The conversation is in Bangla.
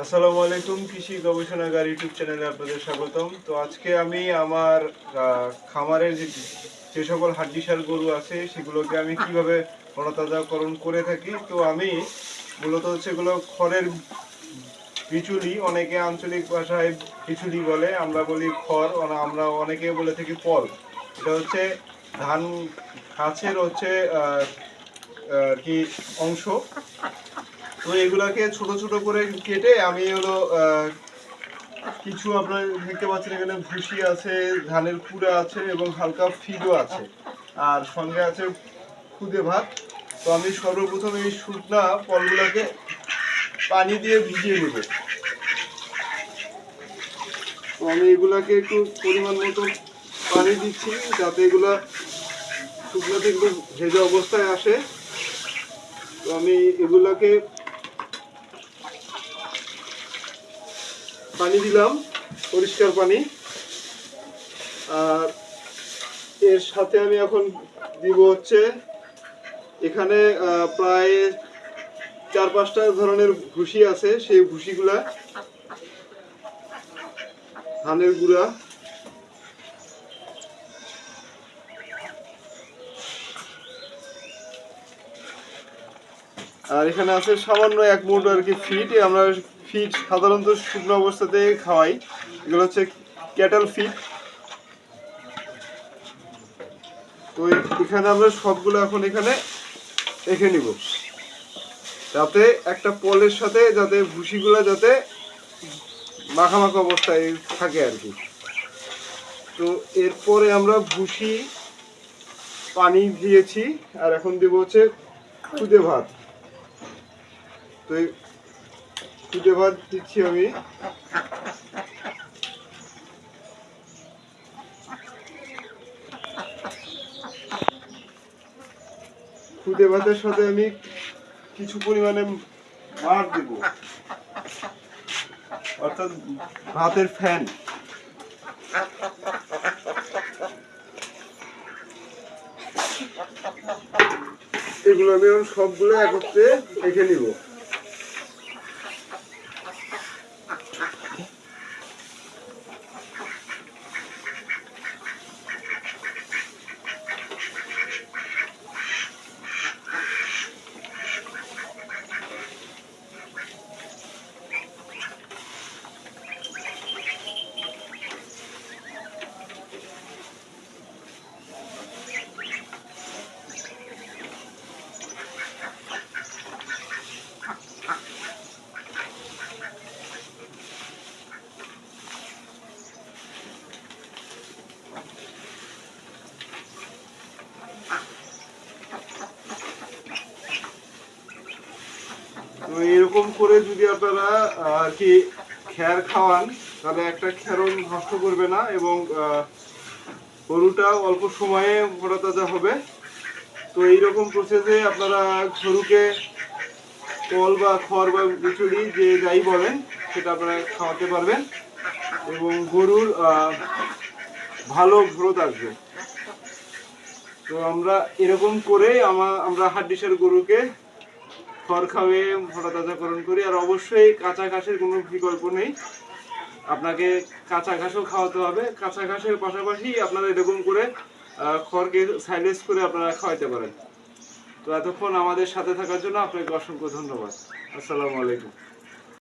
আসসালামু আলাইকুম, কৃষি গবেষণাগার ইউটিউব চ্যানেলে আপনাদের স্বাগতম। তো আজকে আমি আমার খামারের যে যে সকল হাড্ডিসার গরু আছে, সেগুলোকে আমি কীভাবে গণতাজাকরণ করে থাকি, তো আমি মূলত হচ্ছে এগুলো খড়ের বিচুলি অনেকে আঞ্চলিক ভাষায় বিচুলি বলে, আমরা বলি খড় আমরা অনেকে বলে থাকি পল। এটা হচ্ছে ধান গাছের হচ্ছে কি অংশ। তো এগুলাকে ছোট ছোট করে কেটে আমি হলো কিছু আপনার দেখতে পাচ্ছেন এখানে ভুসি আছে, ধানের কুড়া আছে এবং হালকা ফিডও আছে। আর সঙ্গে আছে খুদে ভাত। তো আমি সর্বপ্রথম এই শুকনা ফলগুলোকে পানি দিয়ে ভিজিয়ে নেব। তো আমি এগুলাকে একটু পরিমাণ মতো পানি দিচ্ছি যাতে এগুলা শুকনাতে একটু ভেজা অবস্থায় আসে। তো আমি এগুলাকে পানি দিলাম, পরিষ্কার পানি। আর এর সাথে আমি এখন দিব হচ্ছে এখানে প্রায় চার পাঁচটা ধরনের ভুসি আছে, সেই ভুসিগুলা ধানের গুঁড়া, আর এখানে আছে সামান্য এক মুঠ আর কি ফিট আমরা ফিট সাধারণত শুকনো অবস্থাতে খাওয়াই। এগুলো হচ্ছে ক্যাটেল ফিট। তো এখানে আমরা সবগুলো এখন এখানে রেখে নিব। যাতে একটা পলের সাথে যাতে ভুসিগুলো যাতে মাখামাখা অবস্থায় থাকে আর কি। তো এরপরে আমরা ভুসি, পানি দিয়েছি, আর এখন দেবো হচ্ছে খুদে ভাত। তো খুদে ভাত দিচ্ছি আমি। খুদে ভাতের সাথে আমি কিছু পরিমাণে মার দেব। অর্থাৎ ভাতের ফ্যান। এগুলো আমি সবগুলো একত্রে রেখে নিব। তো এরকম করে যদি আপনারা আর কি খ্যার খাওয়ান, তাহলে একটা খ্যারও নষ্ট করবে না এবং গরুটা অল্প সময়ে মোটা তাজা হবে। তো এইরকম প্রসেসে আপনারা গরুকে কল বা খড় বা বিচুড়ি যে যাই বলেন, সেটা আপনারা খাওয়াতে পারবেন এবং গরুর ভালো গ্রোথ আসবে। তো আমরা এরকম করে আমা- আমরা হাড্ডিসার গরুকে খড় খাওয়ে মোটা তাজাকরণ করি, আর অবশ্যই কাঁচা ঘাসের কোনো বিকল্প নেই। আপনাকে কাঁচা ঘাসও খাওয়াতে হবে। কাঁচা ঘাসের পাশাপাশি আপনারা এরকম করে খড়কে সাইলেজ করে আপনারা খাওয়াতে পারেন। তো এতক্ষণ আমাদের সাথে থাকার জন্য আপনাকে অসংখ্য ধন্যবাদ। আসসালামু আলাইকুম।